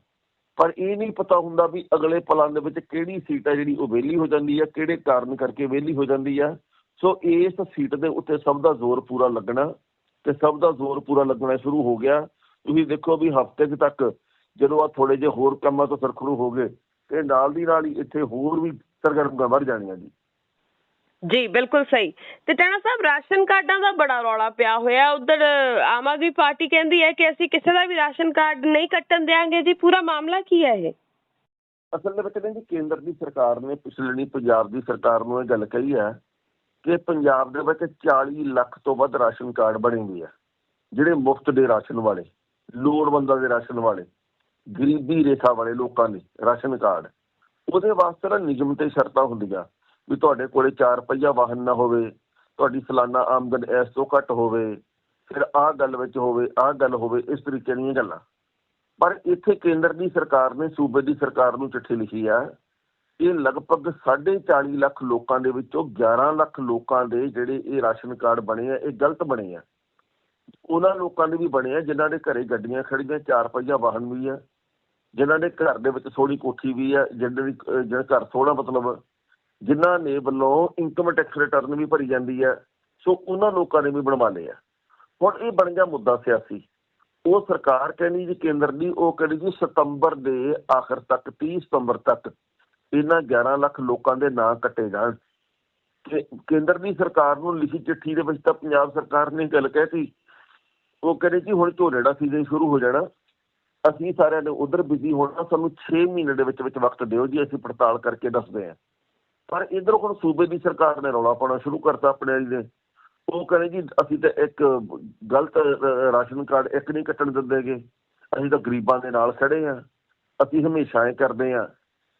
ਪਰ ਇਹ ਨਹੀਂ ਪਤਾ ਹੁੰਦਾ ਵੀ ਅਗਲੇ ਪਲਾਂ ਦੇ ਵਿੱਚ ਕਿਹੜੀ ਸੀਟ ਆ ਜਿਹੜੀ ਉਹ ਵਿਹਲੀ ਹੋ ਜਾਂਦੀ ਆ, ਕਿਹੜੇ ਕਾਰਨ ਕਰਕੇ ਵਿਹਲੀ ਹੋ ਜਾਂਦੀ ਆ। ਸੋ ਇਸ ਸੀਟ ਦੇ ਉੱਤੇ ਸਭ ਦਾ ਜ਼ੋਰ ਪੂਰਾ ਲੱਗਣਾ ਤੇ ਸਭ ਦਾ ਜ਼ੋਰ ਪੂਰਾ ਲੱਗਣਾ ਸ਼ੁਰੂ ਹੋ ਗਿਆ। ਤੁਸੀਂ ਦੇਖੋ ਵੀ ਹਫ਼ਤੇ ਤੱਕ ਜਦੋਂ ਆ ਥੋੜੇ ਜਿਹੇ ਹੋਰ ਕੰਮਾਂ ਤੋਂ ਸਰਖੜੂ ਹੋ ਗਏ ਤੇ ਨਾਲ ਦੀ ਨਾਲ ਹੀ ਇੱਥੇ ਹੋਰ ਵੀ ਸਰਗਰਮੀਆਂ ਵੱਧ ਜਾਣੀਆਂ ਜੀ। ਜੀ ਬਿਲਕੁਲ ਸਹੀ। ਤੇ ਟੈਣਾ ਸਾਹਿਬ ਰਾਸ਼ਨ ਕਾਰਡਾਂ ਦਾ ਬੜਾ ਰੌਲਾ ਪਿਆ ਹੋਇਆ। ਉਧਰ ਆਮ ਆਦਮੀ ਪਾਰਟੀ ਕਹਿੰਦੀ ਹੈ ਕਿ ਅਸੀਂ ਕਿਸੇ ਦਾ ਵੀ ਰਾਸ਼ਨ ਕਾਰਡ ਨਹੀਂ ਕੱਟਣ ਦੇਾਂਗੇ ਜੀ। ਪੂਰਾ ਮਾਮਲਾ ਕੀ ਹੈ ਇਹ? ਅਸਲ ਦੇ ਵਿੱਚ ਜੀ ਕੇਂਦਰ ਦੀ ਸਰਕਾਰ ਨੇ ਪਿਛਲੇ ਨਹੀਂ ਪੰਜਾਬ ਦੀ ਸਰਕਾਰ ਨੂੰ ਇਹ ਗੱਲ ਕਹੀ ਹੈ ਕਿ ਪੰਜਾਬ ਦੇ ਵਿੱਚ 40 ਲੱਖ ਤੋਂ ਵੱਧ ਰਾਸ਼ਨ ਕਾਰਡ ਬਣੇ ਹੋਏ ਆ ਜਿਹੜੇ ਮੁਫਤ ਦੇ ਰਾਸ਼ਨ ਵਾਲੇ ਲੋੜਵੰਦਾਂ ਦੇ ਰਾਸ਼ਨ ਵਾਲੇ। ਗਰੀਬੀ ਰੇਖਾ ਵਾਲੇ ਲੋਕਾਂ ਦੇ ਰਾਸ਼ਨ ਕਾਰਡ। ਉਹਦੇ ਵਾਸਤੇ ਨਾ ਨਿਯਮ ਤੇ ਸ਼ਰਤਾਂ ਹੁੰਦੀਆਂ ਵੀ ਤੁਹਾਡੇ ਕੋਲੇ 4 ਪਹੀਆ ਵਾਹਨ ਨਾ ਹੋਵੇ, ਤੁਹਾਡੀ ਸਾਲਾਨਾ ਆਮਦਨ ਇਸ ਤੋਂ ਘੱਟ ਹੋਵੇ, ਫਿਰ ਆਹ ਗੱਲ ਵਿੱਚ ਹੋਵੇ, ਆਹ ਗੱਲ ਹੋਵੇ, ਇਸ ਤਰੀਕੇ ਦੀਆਂ ਗੱਲਾਂ। ਪਰ ਇੱਥੇ ਕੇਂਦਰ ਦੀ ਸਰਕਾਰ ਨੇ, ਸੂਬੇ ਦੀ ਸਰਕਾਰ ਨੂੰ ਚਿੱਠੀ ਲਿਖੀ ਆ, ਇਹ ਲਗਭਗ 4.5 ਲੱਖ ਲੋਕਾਂ ਦੇ ਵਿੱਚੋਂ 11 ਲੱਖ ਲੋਕਾਂ ਦੇ ਜਿਹੜੇ ਇਹ ਰਾਸ਼ਨ ਕਾਰਡ ਬਣੇ ਆ, ਇਹ ਗਲਤ ਬਣੇ ਆ। ਉਹਨਾਂ ਲੋਕਾਂ ਦੇ ਵੀ ਬਣੇ ਆ, ਜਿਨ੍ਹਾਂ ਦੇ ਘਰੇ ਗੱਡੀਆਂ ਖੜੀਆਂ, ਚਾਰ ਪਹੀਆ ਵਾਹਨ ਵੀ ਆ। ਜਿਨ੍ਹਾਂ ਦੇ ਘਰ ਦੇ ਵਿੱਚ ਥੋੜੀ ਕੋਠੀ ਵੀ ਹੈ ਜਿਹਨਾਂ ਦੀ ਜਿਹੜਾ ਘਰ ਥੋੜਾ ਮਤਲਬ, ਜਿਨ੍ਹਾਂ ਨੇ ਵੱਲੋਂ ਇਨਕਮ ਟੈਕਸ ਰਿਟਰਨ ਵੀ ਭਰੀ ਜਾਂਦੀ ਹੈ ਸੋ ਉਹਨਾਂ ਲੋਕਾਂ ਨੇ ਵੀ ਬਣਵਾ ਲਏ ਆ। ਹੁਣ ਇਹ ਬਣ ਗਿਆ ਮੁੱਦਾ ਸਿਆਸੀ। ਉਹ ਸਰਕਾਰ ਕਹਿੰਦੀ ਜੀ, ਕੇਂਦਰ ਦੀ, ਉਹ ਕਹਿੰਦੀ ਜੀ, ਸਤੰਬਰ ਦੇ ਆਖਰ ਤੱਕ 30 ਸਤੰਬਰ ਤੱਕ ਇਹਨਾਂ 11 ਲੱਖ ਲੋਕਾਂ ਦੇ ਨਾਂ ਕੱਟੇ ਜਾਣ। ਕੇਂਦਰ ਦੀ ਸਰਕਾਰ ਨੂੰ ਲਿਖੀ ਚਿੱਠੀ ਦੇ ਵਿੱਚ ਤਾਂ ਪੰਜਾਬ ਸਰਕਾਰ ਨੇ ਗੱਲ ਕਹਿਤੀ ਉਹ ਕਹਿੰਦੇ ਜੀ, ਹੁਣ ਝੋਨੇ ਦਾ ਸੀਜ਼ਨ ਸ਼ੁਰੂ ਹੋ ਜਾਣਾ। ਅਸੀਂ ਸਾਰਿਆਂ ਨੇ ਉਧਰ ਬਿਜ਼ੀ ਹੋਣਾ, ਸਾਨੂੰ 6 ਮਹੀਨੇ ਦੇ ਵਿੱਚ ਵਿੱਚ ਵਕਤ ਦਿਓ ਜੀ, ਅਸੀਂ ਪੜਤਾਲ ਕਰਕੇ ਦੱਸਦੇ ਹਾਂ। ਪਰ ਇਧਰ ਹੁਣ ਸੂਬੇ ਦੀ ਸਰਕਾਰ ਨੇ ਰੌਲਾ ਪਾਉਣਾ ਸ਼ੁਰੂ ਕਰਤਾ ਆਪਣੇ ਵਾਲੀ ਨੇ। ਉਹ ਕਹਿੰਦੇ ਜੀ, ਅਸੀਂ ਤਾਂ ਇੱਕ ਗਲਤ ਰਾਸ਼ਨ ਕਾਰਡ ਇੱਕ ਨਹੀਂ ਕੱਟਣ ਦਿੰਦੇਗੇ ਅਸੀਂ ਤਾਂ ਗਰੀਬਾਂ ਦੇ ਨਾਲ ਖੜੇ ਆ ਅਸੀਂ ਹਮੇਸ਼ਾ ਇਹ ਕਰਦੇ ਆ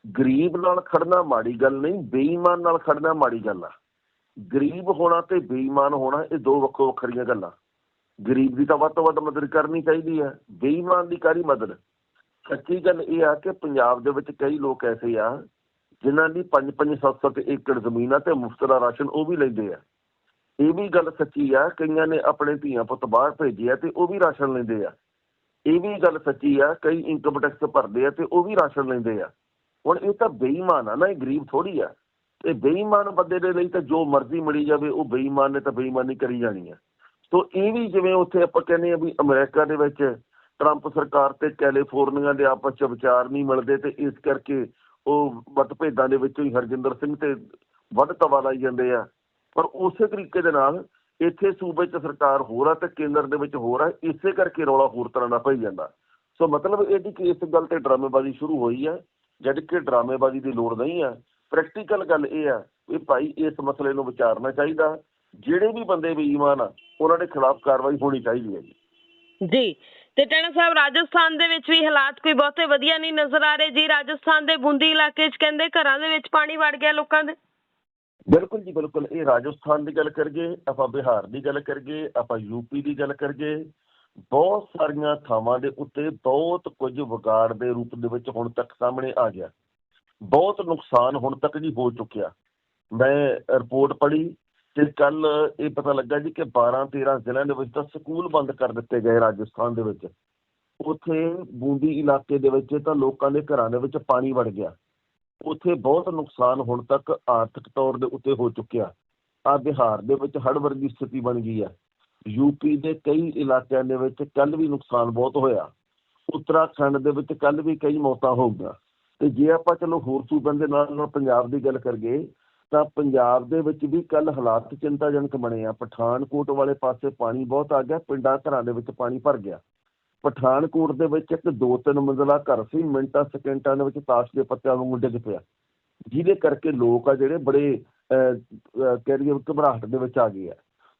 ਗਰੀਬ ਨਾਲ ਖੜਨਾ ਮਾੜੀ ਗੱਲ ਨਹੀਂ, ਬੇਈਮਾਨ ਨਾਲ ਖੜਨਾ ਮਾੜੀ ਗੱਲ ਆ। ਗਰੀਬ ਹੋਣਾ ਤੇ ਬੇਈਮਾਨ ਹੋਣਾ, ਇਹ ਦੋ ਵੱਖੋ ਵੱਖਰੀਆਂ ਗੱਲਾਂ। ਗਰੀਬ ਦੀ ਤਾਂ ਵੱਧ ਤੋਂ ਵੱਧ ਮਦਦ ਕਰਨੀ ਚਾਹੀਦੀ ਹੈ, ਬੇਈਮਾਨ ਦੀ ਕਾਰੀ ਮਦਦ? ਸੱਚੀ ਗੱਲ ਇਹ ਆ ਕਿ ਪੰਜਾਬ ਦੇ ਵਿੱਚ ਕਈ ਲੋਕ ਐਸੇ ਆ, ਜਿਨ੍ਹਾਂ ਦੀ 5-5 7-7 ਏਕੜ ਜ਼ਮੀਨ ਆ ਤੇ ਮੁਫਤ ਦਾ ਰਾਸ਼ਨ ਉਹ ਵੀ ਲੈਂਦੇ ਆ। ਇਹ ਵੀ ਗੱਲ ਸੱਚੀ ਆ, ਕਈਆਂ ਨੇ ਆਪਣੇ ਧੀਆਂ ਪੁੱਤ ਬਾਹਰ ਭੇਜੇ ਆ ਤੇ ਉਹ ਵੀ ਰਾਸ਼ਨ ਲੈਂਦੇ ਆ। ਇਹ ਵੀ ਗੱਲ ਸੱਚੀ ਆ, ਕਈ ਇਨਕਮ ਟੈਕਸ ਭਰਦੇ ਆ ਤੇ ਉਹ ਵੀ ਰਾਸ਼ਨ ਲੈਂਦੇ ਆ। ਹੁਣ ਇਹ ਤਾਂ ਬੇਈਮਾਨ ਆ ਨਾ, ਇਹ ਗਰੀਬ ਥੋੜੀ ਆ। ਤੇ ਬੇਈਮਾਨ ਬੰਦੇ ਦੇ ਲਈ ਤਾਂ ਜੋ ਮਰਜ਼ੀ ਮਿਲੀ ਜਾਵੇ, ਉਹ ਬੇਈਮਾਨ ਨੇ ਤਾਂ ਬੇਈਮਾਨੀ ਕਰੀ ਜਾਣੀ ਆ। ਸੋ ਇਹ ਵੀ ਜਿਵੇਂ ਉੱਥੇ ਆਪਾਂ ਕਹਿੰਦੇ ਆ ਵੀ ਅਮਰੀਕਾ ਦੇ ਵਿੱਚ ਟਰੰਪ ਸਰਕਾਰ ਤੇ ਕੈਲੀਫੋਰਨੀਆ ਦੇ ਆਪਸ ਚ ਵਿਚਾਰ ਨਹੀਂ ਮਿਲਦੇ ਤੇ ਇਸ ਕਰਕੇ ਉਹ ਮਤਭੇਦਾਂ ਦੇ ਵਿੱਚੋਂ ਹੀ ਹਰਜਿੰਦਰ ਸਿੰਘ ਤੇ ਵੱਧ ਤਵਾ ਲਾਈ ਜਾਂਦੇ ਆ। ਪਰ ਉਸੇ ਤਰੀਕੇ ਦੇ ਨਾਲ ਇੱਥੇ ਸੂਬੇ 'ਚ ਸਰਕਾਰ ਹੋਰ ਆ ਤੇ ਕੇਂਦਰ ਦੇ ਵਿੱਚ ਹੋਰ ਆ, ਇਸੇ ਕਰਕੇ ਰੌਲਾ ਹੋਰ ਤਰ੍ਹਾਂ ਦਾ ਪਈ ਜਾਂਦਾ। ਸੋ ਮਤਲਬ ਇਹਦੀ ਕਿ ਇਸ ਗੱਲ ਤੇ ਡਰਾਮੇਬਾਜ਼ੀ ਸ਼ੁਰੂ ਹੋਈ ਆ, ਜਦ ਕਿ ਡਰਾਮੇਬਾਜ਼ੀ ਦੀ ਲੋੜ ਨਹੀਂ ਆ। ਪ੍ਰੈਕਟੀਕਲ ਗੱਲ ਇਹ ਆ ਵੀ ਭਾਈ ਇਸ ਮਸਲੇ ਨੂੰ ਵਿਚਾਰਨਾ ਚਾਹੀਦਾ ਜਿਹੜੇ ਵੀ ਬੰਦੇ ਬੇਈਮਾਨ ਆ ਉਹਨਾਂ ਦੇ ਖਿਲਾਫ ਕਾਰਵਾਈ ਹੋਣੀ ਚਾਹੀਦੀ ਹੈ ਜੀ। ਜੀ ਤੇ ਟੈਣਾ ਸਾਹਿਬ ਰਾਜਸਥਾਨ ਦੇ ਵਿੱਚ ਵੀ ਹਾਲਾਤ ਕੋਈ ਬਹੁਤੇ ਵਧੀਆ ਨਹੀਂ ਨਜ਼ਰ ਆ ਰਹੇ ਜੀ। ਰਾਜਸਥਾਨ ਦੇ ਬੂੰਦੀ ਇਲਾਕੇ 'ਚ ਕਹਿੰਦੇ ਘਰਾਂ ਦੇ ਵਿੱਚ ਪਾਣੀ ਵੜ ਗਿਆ ਲੋਕਾਂ ਦੇ। ਬਿਲਕੁਲ ਜੀ ਬਿਲਕੁਲ। ਇਹ ਰਾਜਸਥਾਨ ਦੀ ਗੱਲ ਕਰੀਏ ਆਪਾਂ ਬਿਹਾਰ ਦੀ ਗੱਲ ਕਰੀਏ ਆਪਾਂ ਯੂਪੀ ਦੀ ਗੱਲ ਕਰੀਏ ਬਹੁਤ ਸਾਰੀਆਂ ਥਾਵਾਂ ਦੇ ਉੱਤੇ ਬਹੁਤ ਕੁਝ ਵਿਗਾੜ ਦੇ ਰੂਪ ਦੇ ਵਿੱਚ ਹੁਣ ਤੱਕ ਸਾਹਮਣੇ ਆ ਗਿਆ। ਬਹੁਤ ਨੁਕਸਾਨ ਹੁਣ ਤੱਕ ਜੀ ਹੋ ਚੁੱਕਿਆ। ਮੈਂ ਰਿਪੋਰਟ ਪੜ੍ਹੀ ਤੇ ਕੱਲ ਇਹ ਪਤਾ ਲੱਗਾ ਜੀ ਕਿ 12 13 ਜ਼ਿਲ੍ਹਿਆਂ ਦੇ ਵਿੱਚ ਤਾਂ ਸਕੂਲ ਬੰਦ ਕਰ ਦਿੱਤੇ ਗਏ ਰਾਜਸਥਾਨ ਦੇ ਵਿੱਚ। ਉੱਥੇ ਬੂੰਦੀ ਇਲਾਕੇ ਦੇ ਵਿੱਚ ਤਾਂ ਲੋਕਾਂ ਦੇ ਘਰਾਂ ਦੇ ਵਿੱਚ ਪਾਣੀ ਵੜ ਗਿਆ। ਉੱਥੇ ਬਹੁਤ ਨੁਕਸਾਨ ਹੁਣ ਤੱਕ ਆਰਥਿਕ ਤੌਰ ਦੇ ਉੱਤੇ ਹੋ ਚੁੱਕਿਆ। ਆ ਬਿਹਾਰ ਦੇ ਵਿੱਚ ਹੜ ਵਰਗੀ ਸਥਿਤੀ ਬਣ ਗਈ ਆ। ਯੂਪੀ ਦੇ ਕਈ ਇਲਾਕਿਆਂ ਦੇ ਵਿੱਚ ਕੱਲ ਵੀ ਨੁਕਸਾਨ ਬਹੁਤ ਹੋਇਆ। ਉੱਤਰਾਖੰਡ ਦੇ ਵਿੱਚ ਕੱਲ ਵੀ ਕਈ ਮੌਤਾਂ ਹੋ ਗਈਆਂ। ਤੇ ਜੇ ਆਪਾਂ ਚਲੋ ਹੋਰ ਸੂਬਿਆਂ ਦੇ ਨਾਲ ਨਾਲ ਪੰਜਾਬ ਦੀ ਗੱਲ ਕਰੀਏ ਤਾਂ ਪੰਜਾਬ ਦੇ ਵਿੱਚ ਵੀ ਕੱਲ ਹਾਲਾਤ ਚਿੰਤਾਜਨਕ ਬਣੇ ਆ। ਪਠਾਨਕੋਟ ਵਾਲੇ ਪਾਸੇ ਪਾਣੀ ਬਹੁਤ ਆ ਗਿਆ, ਪਿੰਡਾਂ ਘਰਾਂ ਦੇ ਵਿੱਚ ਪਾਣੀ ਭਰ ਗਿਆ। ਪਠਾਨਕੋਟ ਦੇ ਵਿੱਚ ਇੱਕ ਦੋ ਤਿੰਨ ਮੰਜ਼ਲਾ ਘਰ ਸੀ, ਮਿੰਟਾਂ, ਸਕਿੰਟਾਂ ਦੇ ਵਿੱਚ ਤਾਸ਼ ਦੇ ਪੱਤਿਆਂ ਵਾਂਗੂ ਡਿੱਗ ਪਿਆ। ਜਿਹਦੇ ਕਰਕੇ ਲੋਕ ਆ ਜਿਹੜੇ ਬੜੇ ਕਹਿ ਲਈਏ ਘਬਰਾਹਟ ਦੇ ਵਿੱਚ ਆ ਗਏ ਆ।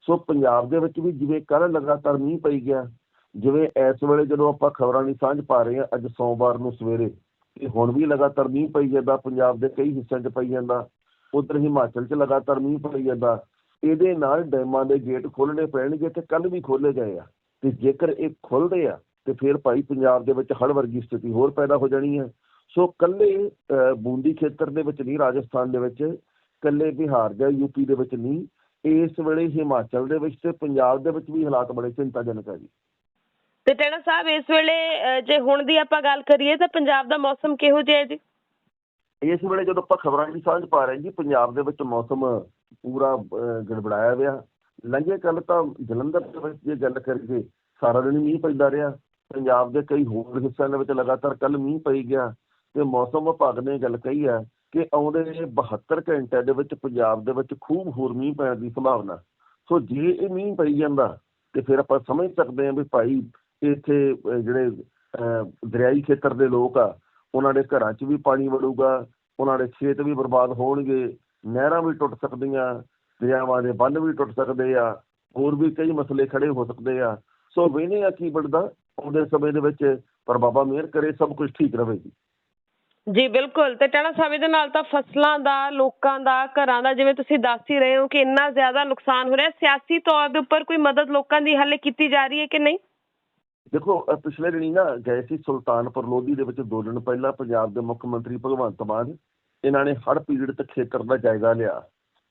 ਸੋ ਪੰਜਾਬ ਦੇ ਵਿੱਚ ਵੀ ਜਿਵੇਂ ਕੱਲ ਲਗਾਤਾਰ ਮੀਂਹ ਪਈ ਗਿਆ, ਜਿਵੇਂ ਇਸ ਵੇਲੇ ਜਦੋਂ ਆਪਾਂ ਖਬਰਾਂ ਦੀ ਸਾਂਝ ਪਾ ਰਹੇ ਆ ਅੱਜ ਸੋਮਵਾਰ ਨੂੰ ਸਵੇਰੇ, ਤੇ ਹੁਣ ਵੀ ਲਗਾਤਾਰ ਮੀਂਹ ਪਈ ਜਾਂਦਾ, ਪੰਜਾਬ ਦੇ ਕਈ ਹਿੱਸਿਆਂ 'ਚ ਪਈ ਜਾਂਦਾ। ਉਧਰ ਹਿਮਾਚਲ 'ਚ ਲਗਾਤਾਰ ਮੀਂਹ ਪਈ ਜਾਂਦਾ। ਇਹਦੇ ਨਾਲ ਡੈਮਾਂ ਦੇ ਗੇਟ ਖੋਲ੍ਹਣੇ ਪੈਣਗੇ ਤੇ ਕੱਲ ਵੀ ਖੋਲੇ ਗਏ ਆ। ਤੇ ਜੇਕਰ ਇਹ ਖੁੱਲਦੇ ਆ, ਤੇ ਫਿਰ ਭਾਈ ਪੰਜਾਬ ਦੇ ਵਿੱਚ ਹੜ੍ਹ ਵਰਗੀ ਸਥਿਤੀ ਹੋਰ ਪੈਦਾ ਹੋ ਜਾਣੀ ਹੈ ਸੋ ਕੱਲੇ ਬੂੰਦੀ ਖੇਤਰ ਦੇ ਵਿੱਚ ਨਹੀਂ, ਰਾਜਸਥਾਨ ਦੇ ਵਿੱਚ ਕੱਲੇ ਬਿਹਾਰ ਜਾਂ ਯੂਪੀ ਦੇ ਵਿੱਚ ਨਹੀਂ। ਇਸ ਵੇਲੇ ਹਿਮਾਚਲ ਦੇ ਵਿੱਚ ਤੇ ਪੰਜਾਬ ਦੇ ਵਿੱਚ ਵੀ ਹਾਲਾਤ ਬੜੇ ਚਿੰਤਾਜਨਕ ਹੈ ਜੀ। ਤੇ ਟੈਣਾ ਸਾਹਿਬ, ਇਸ ਵੇਲੇ ਜੇ ਹੁਣ ਦੀ ਆਪਾਂ ਗੱਲ ਕਰੀਏ, ਤਾਂ ਪੰਜਾਬ ਦਾ ਮੌਸਮ ਕਿਹੋ ਜਿਹਾ ਹੈ ਜੀ? ਇਸ ਵੇਲੇ ਜਦੋਂ ਆਪਾਂ ਖਬਰਾਂ ਦੀ ਸਾਂਝ ਪਾ ਰਹੇ ਹਾਂ ਜੀ, ਪੰਜਾਬ ਦੇ ਵਿੱਚ ਮੌਸਮ ਪੂਰਾ ਗੜਬੜਾਇਆ ਹੋਇਆ। ਲੰਘੇ ਕੱਲ ਤਾਂ ਜਲੰਧਰ ਦੇ ਵਿੱਚ ਜੇ ਗੱਲ ਕਰੀਏ, ਸਾਰਾ ਦਿਨ ਮੀਂਹ ਪੈਂਦਾ ਰਿਹਾ। ਪੰਜਾਬ ਦੇ ਕਈ ਹੋਰ ਹਿੱਸਿਆਂ ਦੇ ਵਿੱਚ ਲਗਾਤਾਰ ਕੱਲ ਮੀਂਹ ਪਈ ਗਿਆ। ਤੇ ਮੌਸਮ ਵਿਭਾਗ ਨੇ ਗੱਲ ਕਹੀ ਹੈ ਕਿ ਆਉਂਦੇ 72 ਘੰਟਿਆਂ ਦੇ ਵਿੱਚ ਪੰਜਾਬ ਦੇ ਵਿੱਚ ਖੂਬ ਹੋਰ ਮੀਂਹ ਪੈਣ ਦੀ ਸੰਭਾਵਨਾ। ਸੋ ਜੇ ਇਹ ਮੀਂਹ ਪਈ ਜਾਂਦਾ, ਤੇ ਫਿਰ ਆਪਾਂ ਸਮਝ ਸਕਦੇ ਹਾਂ ਵੀ ਭਾਈ ਇੱਥੇ ਜਿਹੜੇ ਦਰਿਆਈ ਖੇਤਰ ਦੇ ਲੋਕ ਆ, ਉਹਨਾਂ ਦੇ ਘਰਾਂ 'ਚ ਵੀ ਪਾਣੀ ਵੜੂਗਾ ਉਹਨਾਂ ਦੇ ਖੇਤ ਵੀ ਬਰਬਾਦ ਹੋਣਗੇ, ਨਹਿਰਾਂ ਵੀ ਟੁੱਟ ਸਕਦੀਆਂ, ਦਰਿਆਵਾਂ ਦੇ ਬੰਨ ਵੀ ਟੁੱਟ ਸਕਦੇ ਆ, ਹੋਰ ਵੀ ਕਈ ਮਸਲੇ ਖੜੇ ਹੋ ਸਕਦੇ ਆ। ਸੋ ਵੇਨੇ ਆ ਕੀ ਬਣਦਾ, ਆਉਂਦੇ ਸਮੇਂ ਦੇ ਵਿੱਚ, ਪਰ ਬਾਬਾ ਮਿਹਰ ਕਰੇ, ਸਭ ਕੁਝ ਠੀਕ ਰਵੇ ਜੀ ਜੀ ਬਿਲਕੁਲ। ਤੇ ਟਾਣਾ ਸਾਹਿਬ ਦੇ ਨਾਲ ਤਾਂ ਫਸਲਾਂ ਦਾ, ਲੋਕਾਂ ਦਾ, ਘਰਾਂ ਦਾ, ਜਿਵੇਂ ਤੁਸੀਂ ਦੱਸ ਹੀ ਰਹੇ ਹੋ ਕਿ ਇੰਨਾ ਜ਼ਿਆਦਾ ਨੁਕਸਾਨ ਹੋ ਰਿਹਾ, ਸਿਆਸੀ ਤੌਰ ਦੇ ਉੱਪਰ ਕੋਈ ਮਦਦ ਲੋਕਾਂ ਦੀ ਹਾਲੇ ਕੀਤੀ ਜਾ ਰਹੀ ਹੈ ਕਿ ਨਹੀਂ? ਦੇਖੋ ਅਹ ਪਿਛਲੇ ਦਿਨੀ ਨਾ ਗਏ ਸੀ ਸੁਲਤਾਨਪੁਰ ਲੋਧੀ ਦੇ ਵਿੱਚ ਦੋ ਦਿਨ ਪਹਿਲਾਂ ਪੰਜਾਬ ਦੇ ਮੁੱਖ ਮੰਤਰੀ ਭਗਵੰਤ ਮਾਨ ਇਹਨਾਂ ਨੇ ਹੜ੍ਹ ਪੀੜਤ ਖੇਤਰ ਦਾ ਜਾਇਜ਼ਾ ਲਿਆ।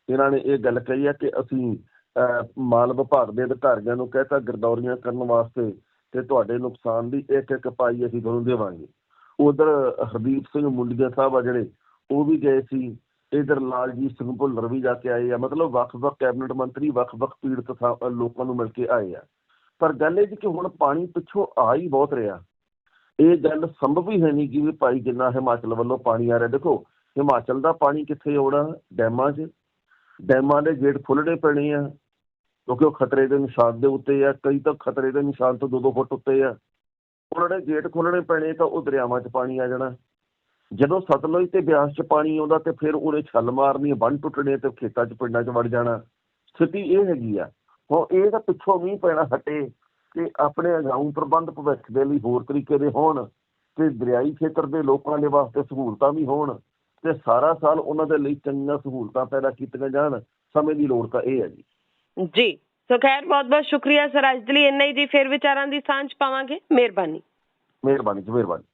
ਇਹਨਾਂ ਨੇ ਇਹ ਗੱਲ ਕਹੀ ਹੈ ਕਿ ਅਸੀਂ ਅਹ, ਮਾਲ ਵਿਭਾਗ ਦੇ ਅਧਿਕਾਰੀਆਂ ਨੂੰ ਕਹਿਤਾ ਗਰਦੌਰੀਆਂ ਕਰਨ ਵਾਸਤੇ ਤੇ ਤੁਹਾਡੇ ਨੁਕਸਾਨ ਦੀ ਇੱਕ ਇੱਕ ਪਾਈ ਅਸੀਂ ਤੁਹਾਨੂੰ ਦੇਵਾਂਗੇ। ਉਧਰ ਹਰਦੀਪ ਸਿੰਘ ਮੁੰਡੀਆ ਸਾਹਿਬ ਆ ਜਿਹੜੇ ਉਹ ਵੀ ਗਏ ਸੀ। ਇਧਰ ਲਾਲਜੀਤ ਸਿੰਘ ਭੁੱਲਰ ਵੀ ਜਾ ਕੇ ਆਏ ਆ। ਮਤਲਬ ਵੱਖ-ਵੱਖ ਕੈਬਨਿਟ ਮੰਤਰੀ ਵੱਖ-ਵੱਖ ਪੀੜਤ ਥਾਂ- ਲੋਕਾਂ ਨੂੰ ਮਿਲ ਕੇ ਆਏ ਆ। ਪਰ ਗੱਲ ਇਹ ਜੀ ਕਿ ਹੁਣ ਪਾਣੀ ਪਿੱਛੋਂ ਆ ਹੀ ਬਹੁਤ ਰਿਹਾ। ਇਹ ਗੱਲ ਸੰਭਵ ਹੀ ਹੈ ਨਹੀਂ ਕਿ ਵੀ ਭਾਈ ਜਿੰਨਾ ਹਿਮਾਚਲ ਵੱਲੋਂ ਪਾਣੀ ਆ ਰਿਹਾ। ਦੇਖੋ, ਹਿਮਾਚਲ ਦਾ ਪਾਣੀ ਕਿੱਥੇ ਆਉਣਾ? ਡੈਮਾਂ 'ਚ। ਡੈਮਾਂ ਦੇ ਗੇਟ ਖੁੱਲਣੇ ਪੈਣੇ ਆ, ਕਿਉਂਕਿ ਉਹ ਖਤਰੇ ਦੇ ਨਿਸ਼ਾਨ ਦੇ ਉੱਤੇ ਆ। ਕਈ ਤਾਂ ਖਤਰੇ ਦੇ ਨਿਸ਼ਾਨ ਤੋਂ 2-2 ਫੁੱਟ ਉੱਤੇ ਆ। ਉਹਨਾਂ ਦੇ ਗੇਟ ਖੋਲਣੇ ਪੈਣੇ ਤਾਂ ਉਹ ਦਰਿਆਵਾਂ 'ਚ ਪਾਣੀ ਆ ਜਾਣਾ। ਜਦੋਂ ਸਤਲੁਜ ਤੇ ਬਿਆਸ 'ਚ ਪਾਣੀ ਆਉਂਦਾ ਤੇ ਫਿਰ ਉਹਨੇ ਛੱਲ ਮਾਰਨੀ, ਬੰਨ ਟੁੱਟਣੇ ਤੇ ਖੇਤਾਂ 'ਚ, ਪਿੰਡਾਂ 'ਚ ਵੜ ਜਾਣਾ। ਸਥਿਤੀ ਇਹ ਹੈਗੀ ਆ ਹੁਣ ਇਹ ਤਾਂ ਪਿੱਛੋਂ ਮੀਂਹ ਪੈਣਾ ਹਟੇ ਕਿ ਆਪਣੇ ਅਗਾਊਂ ਪ੍ਰਬੰਧ ਭਵਿੱਖ ਦੇ ਲਈ ਹੋਰ ਤਰੀਕੇ ਦੇ ਹੋਣ ਤੇ ਦਰਿਆਈ ਖੇਤਰ ਦੇ ਲੋਕਾਂ ਦੇ ਵਾਸਤੇ ਸਹੂਲਤਾਂ ਵੀ ਹੋਣ ਤੇ ਸਾਰਾ ਸਾਲ ਉਹਨਾਂ ਦੇ ਲਈ ਚੰਗੀਆਂ ਸਹੂਲਤਾਂ ਪੈਦਾ ਕੀਤੀਆਂ ਜਾਣ ਸਮੇਂ ਦੀ ਲੋੜ ਤਾਂ ਇਹ ਹੈ ਜੀ। ਜੀ ਸੋ ਖੈਰ ਬਹੁਤ ਬਹੁਤ ਸ਼ੁਕਰੀਆ ਸਰ ਅੱਜ ਦੇ ਲਈ ਇੰਨਾ ਹੀ ਜੀ ਫਿਰ ਵਿਚਾਰਾਂ ਦੀ ਸਾਂਝ ਪਾਵਾਂਗੇ। ਮਿਹਰਬਾਨੀ। ਮਿਹਰਬਾਨੀ ਜੀ ਮਿਹਰਬਾਨੀ।